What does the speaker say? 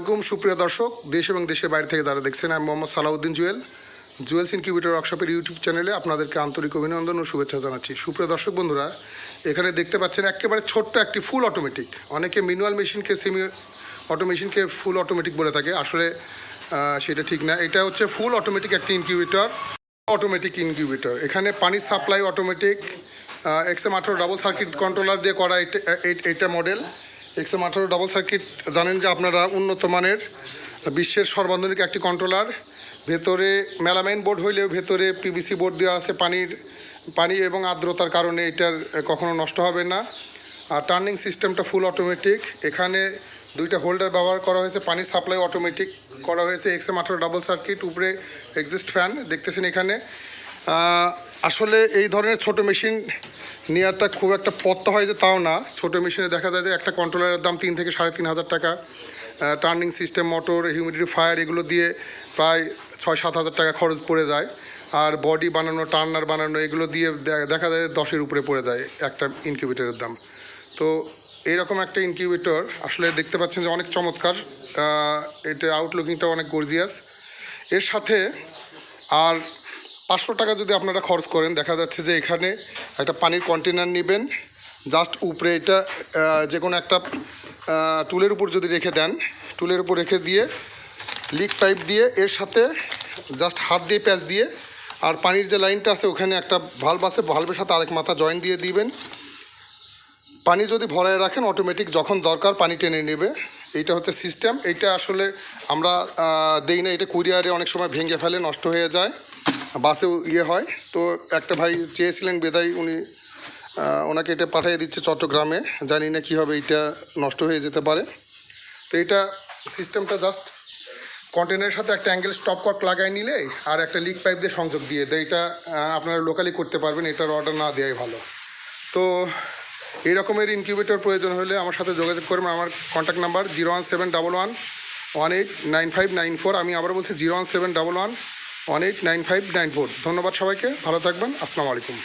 আসসালামাইকুম সুপ্রিয় দর্শক। দেশ এবং দেশের বাইরে থেকে যারা দেখছেন, আমি মোহাম্মদ সালাউদ্দিন জুয়েল। জুয়েলস ইনকিউবেটর ওয়ার্কশপের ইউটিউব চ্যানেলে আপনাদেরকে আন্তরিক অভিনন্দন ও শুভেচ্ছা জানাচ্ছি। সুপ্রিয় দর্শক বন্ধুরা, এখানে দেখতে পাচ্ছেন একেবারে ছোট্ট একটি ফুল অটোমেটিক অনেকে ম্যানুয়াল মেশিনকে সেমি অটোমেশিনকে ফুল অটোমেটিক বলে থাকে। আসলে সেটা ঠিক না। এটা হচ্ছে ফুল অটোমেটিক একটি ইনকিউবেটর অটোমেটিক ইনকিউবেটর এখানে পানির সাপ্লাই অটোমেটিক এক্সএম আঠারো ডাবল সার্কিট কন্ট্রোলার দিয়ে করা এটা মডেল এক্সএম আঠারো ডাবল সার্কিট জানেন যে আপনারা উন্নত মানের বিশ্বের সর্বাধুনিক একটি কন্ট্রোলার ভেতরে মেলামাইন বোর্ড হইলেও ভেতরে পিভিসি বোর্ড দেওয়া আছে, পানির, পানি এবং আর্দ্রতার কারণে এটার কখনো নষ্ট হবে না। আর টার্নিং সিস্টেমটা ফুল অটোমেটিক এখানে দুইটা হোল্ডার ব্যবহার করা হয়েছে, পানির সাপ্লাই অটোমেটিক করা হয়েছে এক্সএম আঠারো ডাবল সার্কিট উপরে এক্সিস্ট ফ্যান দেখতেছেন এখানে। আসলে এই ধরনের ছোট মেশিন নেওয়াটা খুব একটা পত্তা হয় যে তাও না। ছোট মেশিনে দেখা যায় যে একটা কন্ট্রোলারের দাম তিন থেকে সাড়ে তিন হাজার টাকা। Turning system motor humidity fire এগুলো দিয়ে প্রায় ছয় সাত হাজার টাকা খরচ পড়ে যায়। আর বডি বানানো টার্নার বানানো এগুলো দিয়ে দেখা যায় দশের উপরে পড়ে যায় একটা ইনকিউবেটরের দাম। তো এইরকম একটা ইনকিউবেটর আসলে দেখতে পাচ্ছেন যে অনেক চমৎকার। এটা আউটলুকিংটা অনেক গর্জিয়াস এর সাথে আর পাঁচশো টাকা যদি আপনারা খরচ করেন, দেখা যাচ্ছে যে এখানে একটা পানির কন্টেনার নেবেন জাস্ট উপরে এটা যে কোনো একটা টুলের উপর যদি রেখে দেন, টুলের উপর রেখে দিয়ে লিক পাইপ দিয়ে এর সাথে জাস্ট হাত দিয়ে প্যাচ দিয়ে, আর পানির যে লাইনটা আছে ওখানে একটা ভাল্ব আছে ভাল্বের সাথে আরেক মাথা জয়েন দিয়ে দিবেন। পানি যদি ভরায় রাখেন অটোমেটিক যখন দরকার পানি টেনে নেবে। এইটা হচ্ছে সিস্টেম এইটা আসলে আমরা দেই না, এটা কুরিয়ারে অনেক সময় ভেঙে ফেলে, নষ্ট হয়ে যায়। বাসেও ইয়ে হয়। তো একটা ভাই চেয়েছিলেন বেদাই উনি ওনাকে এটা পাঠিয়ে দিচ্ছে চট্টগ্রামে। জানি না কী হবে এইটা নষ্ট হয়ে যেতে পারে। তো এইটা সিস্টেমটা জাস্ট কন্টেনারের সাথে একটা অ্যাঙ্গেল স্টপ কট লাগাই নিলে আর একটা লিক পাইপ দিয়ে সংযোগ দিয়ে দেয়। এটা আপনারা লোকালি করতে পারবেন, এটার অর্ডার না দেওয়াই ভালো। তো এই রকমের ইনকিউবেটর প্রয়োজন হলে আমার সাথে যোগাযোগ করবেন। আমার contact number zero one seven double one one eight nine five nine four আমি আবার বলছি zero one seven double one one eight nine five nine four ধন্যবাদ সবাইকে। ভালো থাকবেন। আসসালামু আলাইকুম।